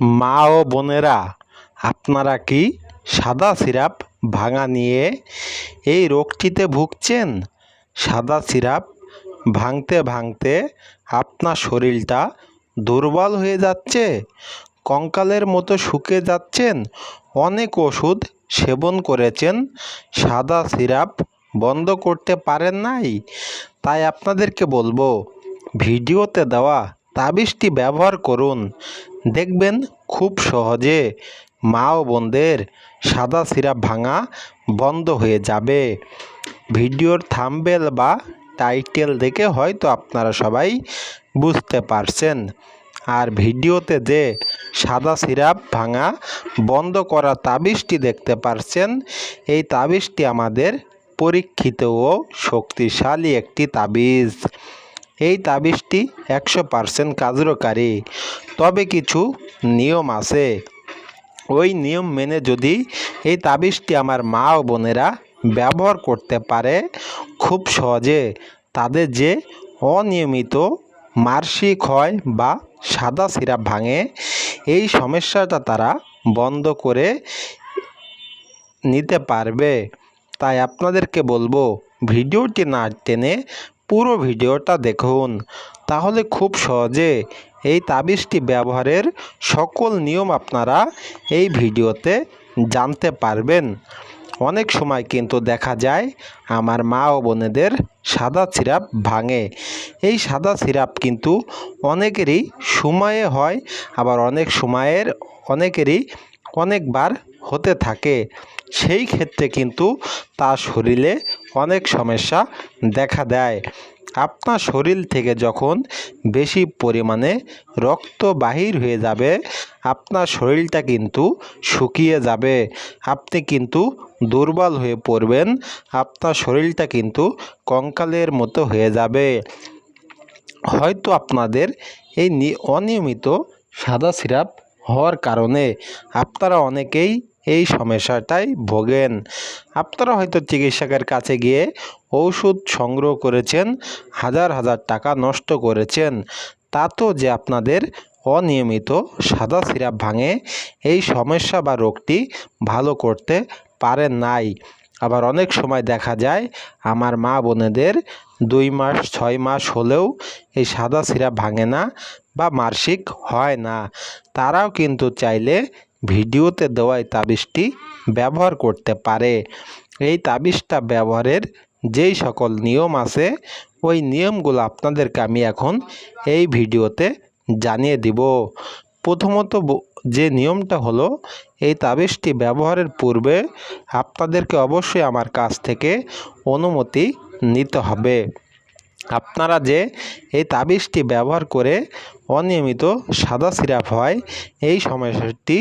মা ও বোনেরা, আপনারা কি সাদা সিরাপ ভাঙা নিয়ে এই রোগটিতে ভুগছেন? সাদা সিরাপ ভাঙতে ভাঙতে আপনার শরীরটা দুর্বল হয়ে যাচ্ছে, কঙ্কালের মতো শুকে যাচ্ছেন, অনেক ওষুধ সেবন করেছেন, সাদা সিরাপ বন্ধ করতে পারেন নাই। তাই আপনাদেরকে বলব, ভিডিওতে দেওয়া তাবিজটি ব্যবহার করুন। দেখবেন খুব সহজে মা ও বোনদের সাদা সিরাপ ভাঙা বন্ধ হয়ে যাবে। ভিডিওর থাম্বেল বা টাইটেল দেখে হয়তো আপনারা সবাই বুঝতে পারছেন। আর ভিডিওতে যে সাদা সিরাপ ভাঙা বন্ধ করা তাবিজটি দেখতে পারছেন, এই তাবিজটি আমাদের পরীক্ষিত ও শক্তিশালী একটি তাবিজ। এই তাবিজটি একশো পারসেন্ট কার্যকারী। তবে কিছু নিয়ম আছে। ওই নিয়ম মেনে যদি এই তাবিজটি আমার মা ও বোনেরা ব্যবহার করতে পারে, খুব সহজে তাদের যে অনিয়মিত মার্শিক হয় বা সাদা সিরাপ ভাঙে, এই সমস্যাটা তারা বন্ধ করে নিতে পারবে। তাই আপনাদেরকে বলব, ভিডিওটি না টেনে পুরো ভিডিওটা দেখুন। তাহলে খুব সহজে এই তাবিজটি ব্যবহারের সকল নিয়ম আপনারা এই ভিডিওতে জানতে পারবেন। অনেক সময় কিন্তু দেখা যায় আমার মা ও বোনেদের সাদা সিরাপ ভাঙে। এই সাদা সিরাপ কিন্তু অনেকেরই সময়ে হয়, আবার অনেক সময়ের অনেকেরই অনেকবার হতে থাকে। সেই ক্ষেত্রে কিন্তু তার শরীরে অনেক সমস্যা দেখা দেয়। আপনার শরীর থেকে যখন বেশি পরিমাণে রক্ত বাহির হয়ে যাবে, আপনার শরীরটা কিন্তু শুকিয়ে যাবে। আপনি কিন্তু দুর্বল হয়ে পড়বেন, আপনার শরীরটা কিন্তু কঙ্কালের মতো হয়ে যাবে। হয়তো আপনাদের এই অনিয়মিত সাদা সিরাপ হওয়ার কারণে আপনারা অনেকেই এই সমস্যাটায় ভোগেন। আপনারা হয়তো চিকিৎসকের কাছে গিয়ে ঔষধ সংগ্রহ করেছেন, হাজার হাজার টাকা নষ্ট করেছেন। তা তো যে আপনাদের অনিয়মিত সাদা সিরাপ ভাঙে, এই সমস্যা বা রোগটি ভালো করতে পারেন নাই। আবার অনেক সময় দেখা যায়, আমার মা বোনেদের দুই মাস, ছয় মাস হলেও এই সাদা সিরাপ ভাঙে না বা মার্শিক হয় না। তারাও কিন্তু চাইলে ভিডিওতে দেওয়া তাবিজটি ব্যবহার করতে পারে। এই তাবিজটা ব্যবহারের যেই সকল নিয়ম আছে, ওই নিয়মগুলো আপনাদেরকে আমি এখন এই ভিডিওতে জানিয়ে দিব। প্রথমত যে নিয়মটা হলো, এই তাবিজটি ব্যবহারের পূর্বে আপনাদেরকে অবশ্যই আমার কাছ থেকে অনুমতি নিতে হবে। আপনারা যে এই তাবিজটি ব্যবহার করে অনিয়মিত সাদা সিরাপ হয়, এই সমস্যাটি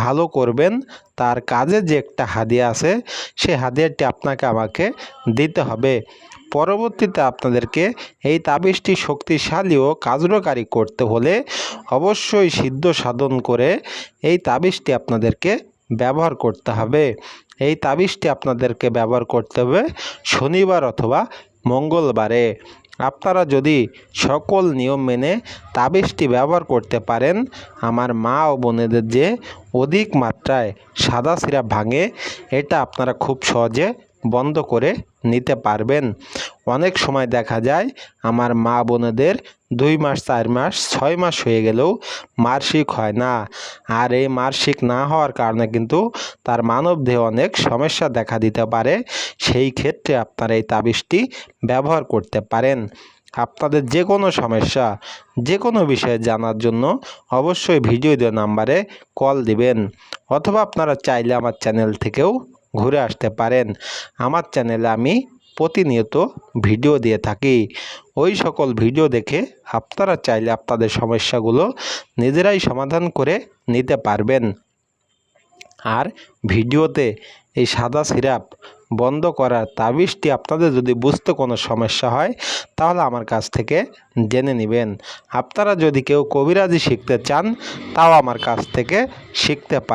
ভালো করবেন। তার কাজে যে একটা হাদিয়া আছে, সে হাদিয়াটি আপনাকে আমাকে দিতে হবে। পরবর্তীতে আপনাদেরকে এই তাবিজটি শক্তিশালী ও কার্যকারী করতে হলে অবশ্যই সিদ্ধ সাধন করে এই তাবিজটি আপনাদেরকে ব্যবহার করতে হবে। এই তাবিজটি আপনাদেরকে ব্যবহার করতে হবে শনিবার অথবা মঙ্গলবারে। আপনারা যদি সকল নিয়ম মেনে তাবিজটি ব্যবহার করতে পারেন, আমার মা ও বোনেদের যে অধিক মাত্রায় সাদা সিরাপ ভাঙে, এটা আপনারা খুব সহজে বন্ধ করে নিতে পারবেন। অনেক সময় দেখা যায় আমার মা বোনেদের দুই মাস, চার মাস, ছয় মাস হয়ে গেলেও মার্শিক হয় না। আর এই মার্শিক না হওয়ার কারণে কিন্তু তার মানব দেহে অনেক সমস্যা দেখা দিতে পারে। সেই ক্ষেত্রে আপনারা এই তাবিজটি ব্যবহার করতে পারেন। আপনাদের যে কোনো সমস্যা যে কোনো বিষয়ে জানার জন্য অবশ্যই ভিডিও দেওয়া নাম্বারে কল দিবেন। অথবা আপনারা চাইলে আমার চ্যানেল থেকেও ঘুরে আসতে পারেন। আমার চ্যানেলে আমি প্রতিনিয়ত ভিডিও দিয়ে থাকি। ওই সকল ভিডিও দেখে আপনারা চাইলে আপনাদের সমস্যাগুলো নিজেরাই সমাধান করে নিতে পারবেন। আর ভিডিওতে এই সাদা সিরাপ বন্ধ করার তাবিজটি আপনাদের যদি বুঝতে কোনো সমস্যা হয়, তাহলে আমার কাছ থেকে জেনে নেবেন। আপনারা যদি কেউ কবিরাজি শিখতে চান, তাও আমার কাছ থেকে শিখতে পারেন